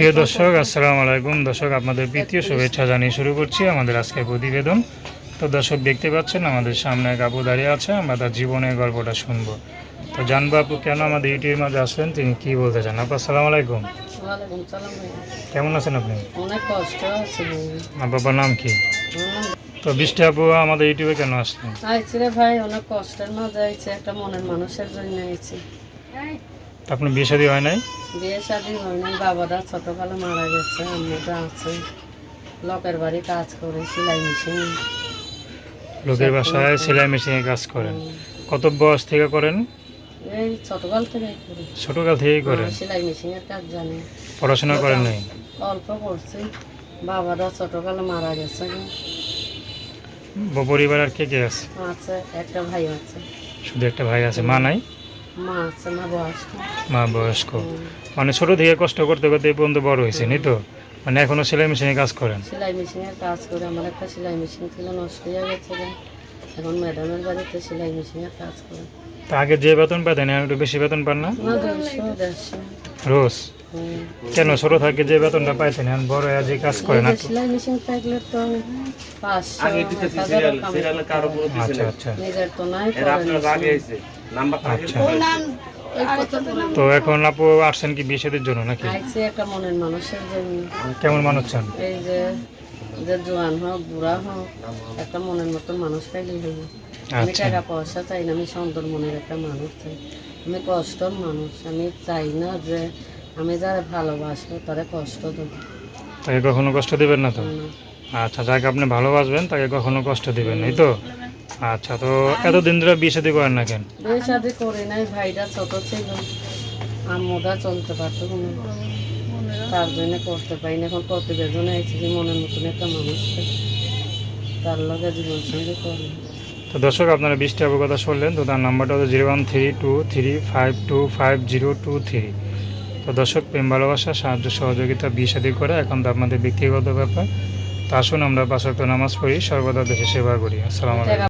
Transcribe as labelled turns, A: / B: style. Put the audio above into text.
A: প্রিয় দর্শক আসসালামু আলাইকুম। দর্শক আপনাদের প্রীতীয় শুভেচ্ছা জানিয়ে শুরু করছি আমাদের আজকের প্রতিবেদন। তো দর্শক দেখতে পাচ্ছেন আমাদের সামনে এক আপু দাঁড়িয়ে আছে আমরা তার জীবনের গল্পটা শুনব। তো জানব আপু কেন আমাদের ইউটিউবের মাঝে আসলেন তিনি কি বলতে চান? আপু আসসালামু আলাইকুম। কেমন আছেন আপনি? বাবার নাম কি? তো বৃষ্টি আপু আমাদের ইউটিউবে কেন আসলেন?
B: আইছি রে ভাই অনেক কষ্টের মাঝে আইছে একটা মনের মানুষের জন্য আইছি।
A: আপনার বিয়ে শাদী হয় নাই?
B: বিয়ে শাদী হয়নি বাবারা ছোটকালে মারা গেছে আম্মুটা আছে। লোকের বাড়ি কাজ করে সেলাই মেশিন।
A: লোকের বাসায় সেলাই মেশিনে কাজ করেন। কত বয়স থেকে করেন?
B: এই ছোটকাল থেকে করি।
A: ছোটকাল থেকেই করেন?
B: হ্যাঁ, সেলাই মেশিনের কাজ জানি।
A: পড়াশোনা করেন নাই?
B: অল্প করছি। বাবারা ছোটকালে মারা গেছে
A: পরিবার আর কে কে আছে?
B: আছে একটা ভাই আছে।
A: শুধু একটা ভাই আছে মা নাই?
B: মা
A: বয়স্ক। মানে ছোট থেকে কষ্ট করতে করতে এই পর্যন্ত বড় হয়েছে নি তো? মানে এখনও সেলাই মেশিনে কাজ করেন?
B: সেলাই মেশিনের কাজ করে আমার একটা সেলাই মেশিন ছিল নষ্ট হয়ে গেছে এখন ম্যাডামের বাড়িতে সেলাই মেশিনের কাজ করে।
A: তা আগে যে বেতন পেতেন আমি একটু বেশি বেতন পান না?
B: না দেড়শো
A: রোজ। কেন ছোট থাকে যে বেতনটা পাইতেন এখন বড় যে কাজ
B: যে সেলাই মেশিন থাকলে তো
A: আচ্ছা। আচ্ছা।
B: নিজের তো নাই পরে
A: আচ্ছা। তো এখন আপু আসছেন কি বিয়ে জন্য নাকি?
B: আইছে একটা মনের মানুষের জন্য।
A: কেমন মানুষ চান?
B: এই যে যে জোয়ান হোক বুড়া হোক একটা মনের মতন মানুষ পাইলে হইব। আমি
A: আচ্ছা।
B: টাকা পয়সা চাই না আমি সুন্দর মনের একটা মানুষ চাই। আমি কষ্টর মানুষ আমি চাই না যে আমি যারা ভালোবাসবো তারা কষ্ট দেবো।
A: তাকে কখনো কষ্ট দিবেন না তো? আচ্ছা যাকে আপনি ভালোবাসবেন তাকে কখনো কষ্ট দিবেন এই তো? আচ্ছা তো এতদিন ধরে বিয়ে শাদী করেন না কেন?
B: বিয়ে শাদি করি নাই ভাইটা ছোট ছিল। আম্মুটা চলতে পারতো কোনো তার জন্য করতে পারি না এখন প্রতিবেদন আইছি যে মনের মতন একটা মানুষ চাই। তার লগে জীবন সঙ্গে করি
A: তো দর্শক, আপনারা বিশটি অবগত শুনলেন, তো তার নাম্বারটা হলো zero one three two three five two five zero two three. তো দর্শক, প্রেম, ভালোবাসা, সাহায্য, সহযোগিতা, বিয়ে শাদী করে এখন তো আপনাদের ব্যক্তিগত ব্যাপার। তা আসুন, আমরা পাঁচক্ত নামাজ পড়ি, সর্বদা দেশে সেবা করি। আসসালামু আলাইকুম।